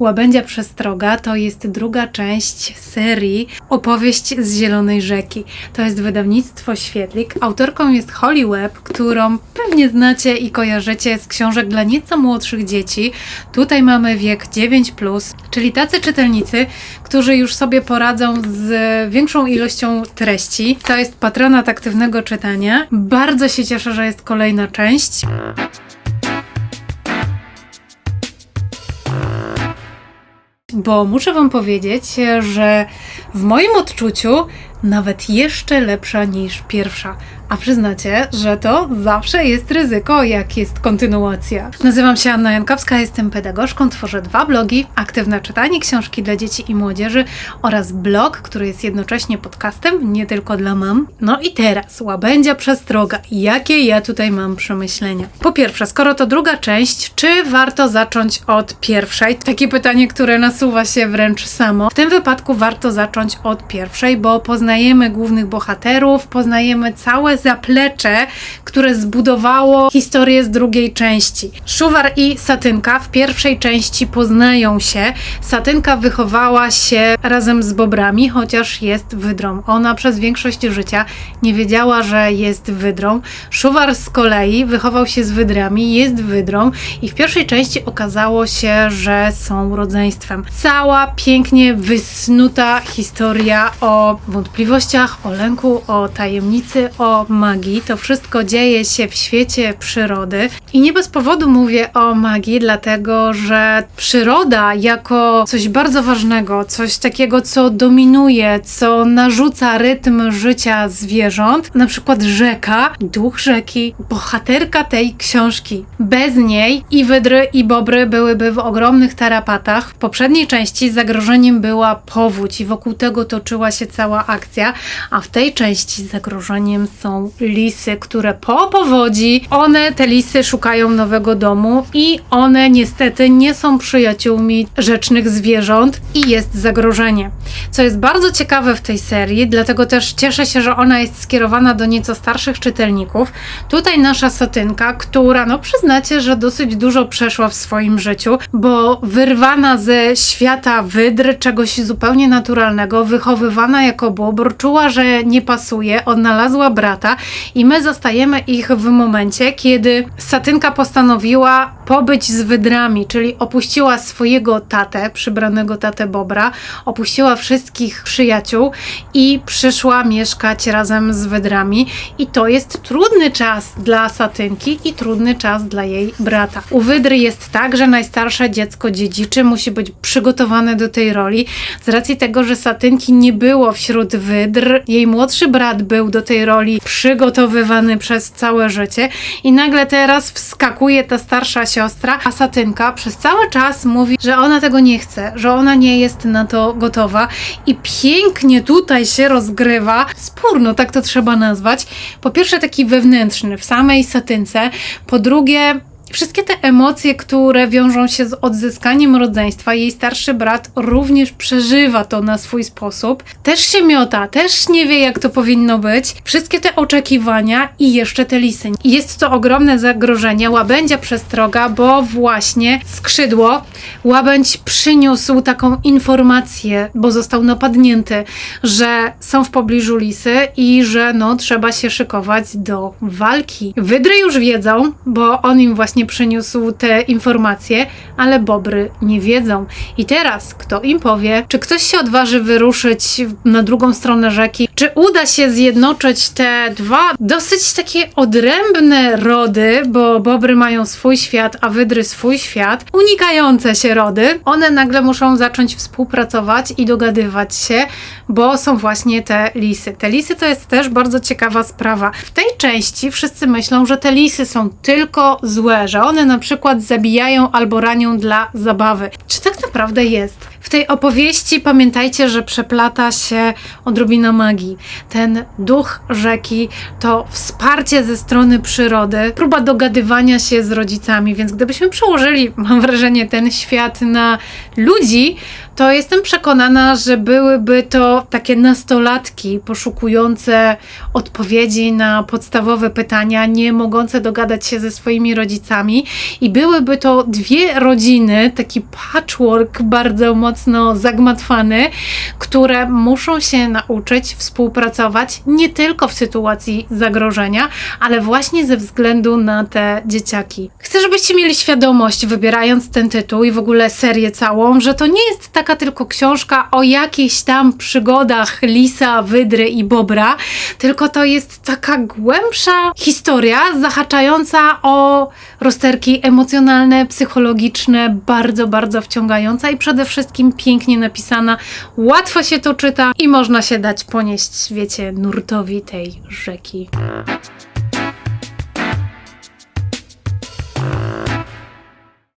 Łabędzia Przestroga to jest druga część serii Opowieść z Zielonej Rzeki. To jest wydawnictwo Świetlik. Autorką jest Holly Webb, którą pewnie znacie i kojarzycie z książek dla nieco młodszych dzieci. Tutaj mamy wiek 9+, czyli tacy czytelnicy, którzy już sobie poradzą z większą ilością treści. To jest patronat aktywnego czytania. Bardzo się cieszę, że jest kolejna część. Bo muszę Wam powiedzieć, że w moim odczuciu nawet jeszcze lepsza niż pierwsza. A przyznacie, że to zawsze jest ryzyko, jak jest kontynuacja. Nazywam się Anna Jankowska, jestem pedagogzką, tworzę dwa blogi, aktywne czytanie książki dla dzieci i młodzieży oraz blog, który jest jednocześnie podcastem, nie tylko dla mam. No i teraz, łabędzia przestroga. Jakie ja tutaj mam przemyślenia? Po pierwsze, skoro to druga część, czy warto zacząć od pierwszej? Takie pytanie, które nasuwa się wręcz samo. W tym wypadku warto zacząć od pierwszej, bo poznajemy głównych bohaterów, poznajemy całe zaplecze, które zbudowało historię z drugiej części. Szuwar i Satynka w pierwszej części poznają się. Satynka wychowała się razem z bobrami, chociaż jest wydrą. Ona przez większość życia nie wiedziała, że jest wydrą. Szuwar z kolei wychował się z wydrami, jest wydrą i w pierwszej części okazało się, że są rodzeństwem. Cała pięknie wysnuta historia o wątpliwościach, o lęku, o tajemnicy, o magii. To wszystko dzieje się w świecie przyrody. I nie bez powodu mówię o magii, dlatego że przyroda jako coś bardzo ważnego, coś takiego, co dominuje, co narzuca rytm życia zwierząt, na przykład rzeka, duch rzeki, bohaterka tej książki. Bez niej i wydry, i bobry byłyby w ogromnych tarapatach. W poprzedniej części zagrożeniem była powódź i wokół tego toczyła się cała akcja, a w tej części zagrożeniem są lisy, które po powodzi, one, te lisy szukają nowego domu i one niestety nie są przyjaciółmi rzecznych zwierząt i jest zagrożenie. Co jest bardzo ciekawe w tej serii, dlatego też cieszę się, że ona jest skierowana do nieco starszych czytelników. Tutaj nasza Satynka, która, no przyznacie, że dosyć dużo przeszła w swoim życiu, bo wyrwana ze świata wydr, czegoś zupełnie naturalnego, wychowywana jako bobr, czuła, że nie pasuje, odnalazła brata i my zostajemy ich w momencie, kiedy Satynka postanowiła pobyć z wydrami, czyli opuściła swojego tatę, przybranego tatę Bobra, opuściła wszystkich przyjaciół i przyszła mieszkać razem z wydrami. I to jest trudny czas dla Satynki i trudny czas dla jej brata. U wydry jest tak, że najstarsze dziecko dziedziczy musi być przygotowane do tej roli z racji tego, że Satynki nie było wśród wydr. Jej młodszy brat był do tej roli przygotowywany przez całe życie i nagle teraz wskakuje ta starsza siostra, a Satynka przez cały czas mówi, że ona tego nie chce, że ona nie jest na to gotowa i pięknie tutaj się rozgrywa spór, no tak to trzeba nazwać. Po pierwsze taki wewnętrzny w samej Satynce, po drugie Wszystkie te emocje, które wiążą się z odzyskaniem rodzeństwa, jej starszy brat również przeżywa to na swój sposób. Też się miota, też nie wie, jak to powinno być. Wszystkie te oczekiwania i jeszcze te lisy. Jest to ogromne zagrożenie. Łabędzia przestroga, bo właśnie skrzydło łabędź przyniósł taką informację, bo został napadnięty, że są w pobliżu lisy i że no trzeba się szykować do walki. Wydry już wiedzą, bo on im właśnie przyniósł te informacje, ale bobry nie wiedzą. I teraz kto im powie, czy ktoś się odważy wyruszyć na drugą stronę rzeki, czy uda się zjednoczyć te dwa dosyć takie odrębne rody, bo bobry mają swój świat, a wydry swój świat, unikające się rody. One nagle muszą zacząć współpracować i dogadywać się, bo są właśnie te lisy. Te lisy to jest też bardzo ciekawa sprawa. W tej części wszyscy myślą, że te lisy są tylko złe, że one na przykład zabijają albo ranią dla zabawy. Czy tak naprawdę jest? W tej opowieści pamiętajcie, że przeplata się odrobina magii. Ten duch rzeki to wsparcie ze strony przyrody, próba dogadywania się z rodzicami, więc gdybyśmy przełożyli, mam wrażenie, ten świat na ludzi, to jestem przekonana, że byłyby to takie nastolatki poszukujące odpowiedzi na podstawowe pytania, nie mogące dogadać się ze swoimi rodzicami, i byłyby to dwie rodziny, taki patchwork bardzo mocno zagmatwany, które muszą się nauczyć współpracować nie tylko w sytuacji zagrożenia, ale właśnie ze względu na te dzieciaki. Chcę, żebyście mieli świadomość, wybierając ten tytuł i w ogóle serię całą, że to nie jest taka tylko książka o jakichś tam przygodach lisa, wydry i bobra, tylko to jest taka głębsza historia zahaczająca o rozterki emocjonalne, psychologiczne, bardzo, bardzo wciągająca i przede wszystkim pięknie napisana. Łatwo się to czyta i można się dać ponieść, wiecie, nurtowi tej rzeki.